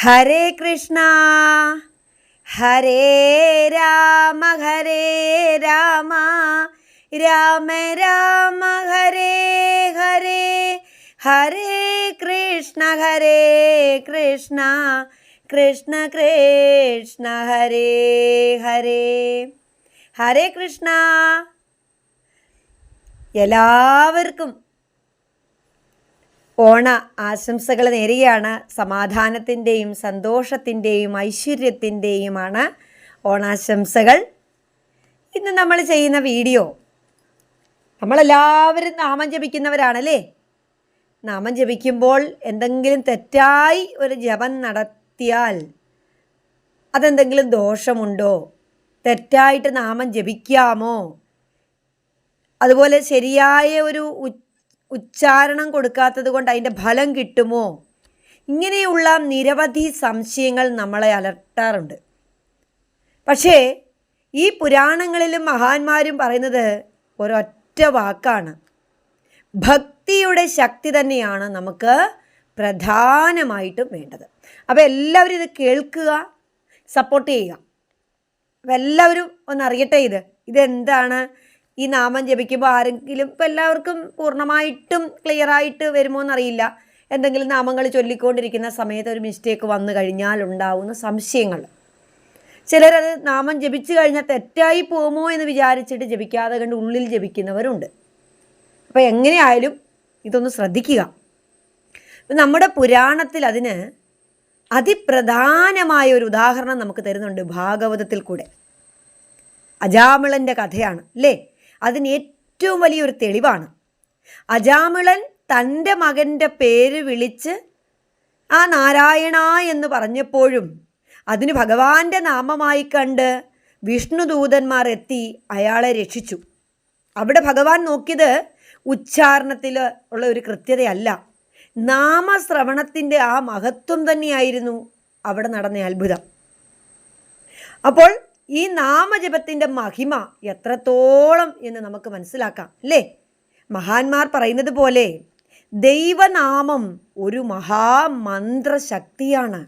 ഹരേ കൃഷ്ണ. ഹരേ രാമ ഹരേ രാമ. രാമ രാമ ഹരേ ഹരേ. ഹരേ കൃഷ്ണ ഹരേ കൃഷ്ണ. കൃഷ്ണ കൃഷ്ണ ഹരേ ഹരേ. ഹരേ കൃഷ്ണ. എല്ലാവർക്കും ഓണ ആശംസകൾ നേരുകയാണ്. സമാധാനത്തിന്റെയും സന്തോഷത്തിന്റെയും ഐശ്വര്യത്തിന്റെയുമാണ് ഓണാശംസകൾ. ഇന്ന് നമ്മൾ ചെയ്യുന്ന വീഡിയോ നമ്മളെല്ലാവരും നാമം ജപിക്കുന്നവരാണല്ലേ? നാമം ജപിക്കുമ്പോൾ എന്തെങ്കിലും തെറ്റായി ഒരു ജപം നടത്തിയാൽ അതെന്തെങ്കിലും ദോഷമുണ്ടോ? തെറ്റായിട്ട് നാമം ജപിക്കാമോ? അതുപോലെ ശരിയായ ഒരു ഉച്ചാരണം കൊടുക്കാത്തത് കൊണ്ട് അതിന്റെ ഫലം കിട്ടുമോ? ഇങ്ങനെയുള്ള നിരവധി സംശയങ്ങൾ നമ്മളെ അലട്ടാറുണ്ട്. പക്ഷേ ഈ പുരാണങ്ങളിലും മഹാന്മാരും പറയുന്നത് ഒരൊറ്റ വാക്കാണ്. ഭക്തിയുടെ ശക്തി തന്നെയാണ് നമുക്ക് പ്രധാനമായിട്ടും വേണ്ടത്. അപ്പോൾ എല്ലാവരും ഇത് കേൾക്കുക സപ്പോർട്ട് ചെയ്യുക. അപ്പോൾ എല്ലാവരും ഒന്നറിയട്ടെ ഇത്. ഇതെന്താണ്? ഈ നാമം ജപിക്കുമ്പോൾ ആരെങ്കിലും ഇപ്പം എല്ലാവർക്കും പൂർണമായിട്ടും ക്ലിയറായിട്ട് വരുമോ എന്നറിയില്ല. എന്തെങ്കിലും നാമങ്ങൾ ചൊല്ലിക്കൊണ്ടിരിക്കുന്ന സമയത്ത് ഒരു മിസ്റ്റേക്ക് വന്നു കഴിഞ്ഞാൽ ഉണ്ടാവുന്ന സംശയങ്ങൾ. ചിലരത് നാമം ജപിച്ചു കഴിഞ്ഞാൽ തെറ്റായി പോകുമോ എന്ന് വിചാരിച്ചിട്ട് ജപിക്കാതെ കണ്ട് ഉള്ളിൽ ജപിക്കുന്നവരുണ്ട്. അപ്പോൾ എങ്ങനെയായാലും ഇതൊന്ന് ശ്രദ്ധിക്കുക. നമ്മുടെ പുരാണത്തിൽ അതിന് അതിപ്രധാനമായ ഒരു ഉദാഹരണം നമുക്ക് തരുന്നുണ്ട് ഭാഗവതത്തിൽ കൂടെ. അജാമിളന്റെ കഥയാണ് അല്ലേ? അതിന് ഏറ്റവും വലിയൊരു തെളിവാണ്. അജാമിളൻ തന്റെ മകന്റെ പേര് വിളിച്ച് ആ നാരായണ എന്ന് പറഞ്ഞപ്പോഴും അതിന് ഭഗവാന്റെ നാമമായി കണ്ട് വിഷ്ണുദൂതന്മാർ എത്തി അയാളെ രക്ഷിച്ചു. അവിടെ ഭഗവാൻ നോക്കിയത് ഉച്ചാരണത്തിൽ ഉള്ള ഒരു കൃത്യതയല്ല. നാമശ്രവണത്തിന്റെ ആ മഹത്വം തന്നെയായിരുന്നു അവിടെ നടന്ന അത്ഭുതം. അപ്പോൾ ഈ നാമജപത്തിന്റെ മഹിമ എത്രത്തോളം എന്ന് നമുക്ക് മനസ്സിലാക്കാം അല്ലേ? മഹാന്മാർ പറയുന്നത് പോലെ ദൈവനാമം ഒരു മഹാമന്ത്രശക്തിയാണ്.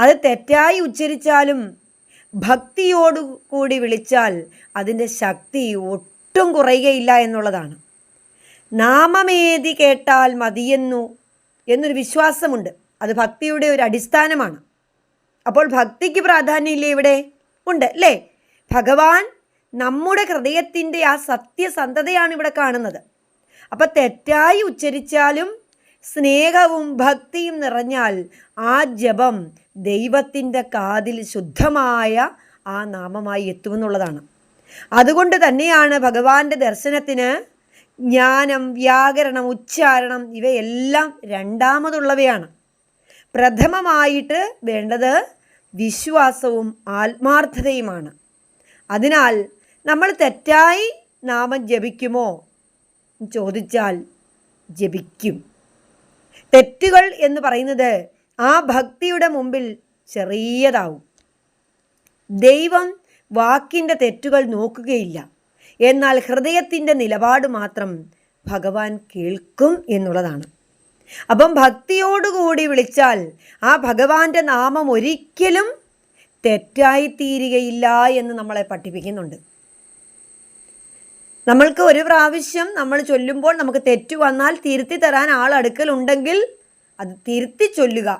അത് തെറ്റായി ഉച്ചരിച്ചാലും ഭക്തിയോടുകൂടി വിളിച്ചാൽ അതിന്റെ ശക്തി ഒട്ടും കുറയുകയില്ല എന്നുള്ളതാണ്. നാമമേതി കേട്ടാൽ മതിയെന്നു എന്നൊരു വിശ്വാസമുണ്ട്. അത് ഭക്തിയുടെ ഒരു അടിസ്ഥാനമാണ്. അപ്പോൾ ഭക്തിക്ക് പ്രാധാന്യമില്ലേ ഇവിടെ? ഉണ്ട് അല്ലേ? ഭഗവാൻ നമ്മുടെ ഹൃദയത്തിന്റെ ആ സത്യസന്ധതയാണ് ഇവിടെ കാണുന്നത്. അപ്പം തെറ്റായി ഉച്ചരിച്ചാലും സ്നേഹവും ഭക്തിയും നിറഞ്ഞാൽ ആ ജപം ദൈവത്തിന്റെ കാതിൽ ശുദ്ധമായ ആ നാമമായി എത്തുമെന്നുള്ളതാണ് അതുകൊണ്ട് തന്നെയാണ് ഭഗവാന്റെ ദർശനത്തിന് ജ്ഞാനം വ്യാകരണം ഉച്ചാരണം ഇവയെല്ലാം രണ്ടാമതുള്ളവയാണ്. പ്രഥമമായിട്ട് വേണ്ടത് വിശ്വാസവും ആത്മാർത്ഥതയുമാണ്. അതിനാൽ നമ്മൾ തെറ്റായി നാമം ജപിക്കുമോ? ചോദിച്ചാൽ ജപിക്കും. തെറ്റുകൾ എന്ന് പറയുന്നത് ആ ഭക്തിയുടെ മുമ്പിൽ ചെറിയതാവും. ദൈവം വാക്കിന്റെ തെറ്റുകൾ നോക്കുകയില്ല. എന്നാൽ ഹൃദയത്തിന്റെ നിലപാട് മാത്രം ഭഗവാൻ കേൾക്കും എന്നുള്ളതാണ്. അപ്പം ഭക്തിയോടുകൂടി വിളിച്ചാൽ ആ ഭഗവാന്റെ നാമം ഒരിക്കലും തെറ്റായി തീരുകയില്ല എന്ന് നമ്മളെ പഠിപ്പിക്കുന്നുണ്ട്. നമ്മൾക്ക് ഒരു പ്രാവശ്യം നമ്മൾ ചൊല്ലുമ്പോൾ നമുക്ക് തെറ്റ് വന്നാൽ തിരുത്തി തരാൻ ആൾ അടുക്കലുണ്ടെങ്കിൽ അത് തിരുത്തി ചൊല്ലുക.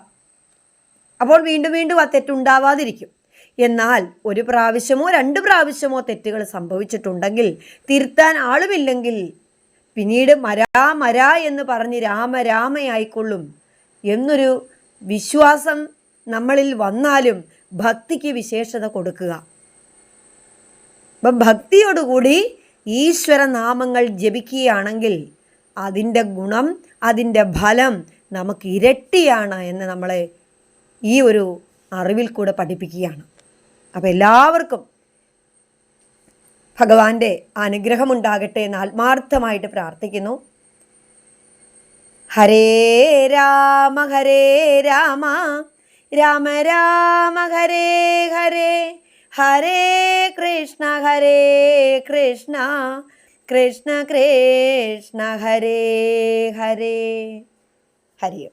അപ്പോൾ വീണ്ടും വീണ്ടും ആ തെറ്റുണ്ടാവാതിരിക്കും എന്നാൽ ഒരു പ്രാവശ്യമോ രണ്ട് പ്രാവശ്യമോ തെറ്റുകൾ സംഭവിച്ചിട്ടുണ്ടെങ്കിൽ തിരുത്താൻ ആളുമില്ലെങ്കിൽ പിന്നീട് മരാ മരാ എന്ന് പറഞ്ഞ് രാമ രാമയായിക്കൊള്ളും എന്നൊരു വിശ്വാസം നമ്മളിൽ വന്നാലും ഭക്തിക്ക് വിശേഷത കൊടുക്കുക. അപ്പം ഭക്തിയോടുകൂടി ഈശ്വരനാമങ്ങൾ ജപിക്കുകയാണെങ്കിൽ അതിന്റെ ഗുണം അതിന്റെ ഫലം നമുക്ക് ഇരട്ടിയാണ് എന്ന് നമ്മളെ ഈ ഒരു അറിവിൽ കൂടെ പഠിപ്പിക്കുകയാണ്. അപ്പോൾ എല്ലാവർക്കും ഭഗവാന്റെ അനുഗ്രഹമുണ്ടാകട്ടെ എന്ന് ആത്മാർത്ഥമായിട്ട് പ്രാർത്ഥിക്കുന്നു. ഹരേ രാമ ഹരേ രാമ രാമ രാമ ഹരേ ഹരേ ഹരേ കൃഷ്ണ ഹരേ കൃഷ്ണ കൃഷ്ണ കൃഷ്ണ ഹരേ ഹരേ. ഹരിയോ.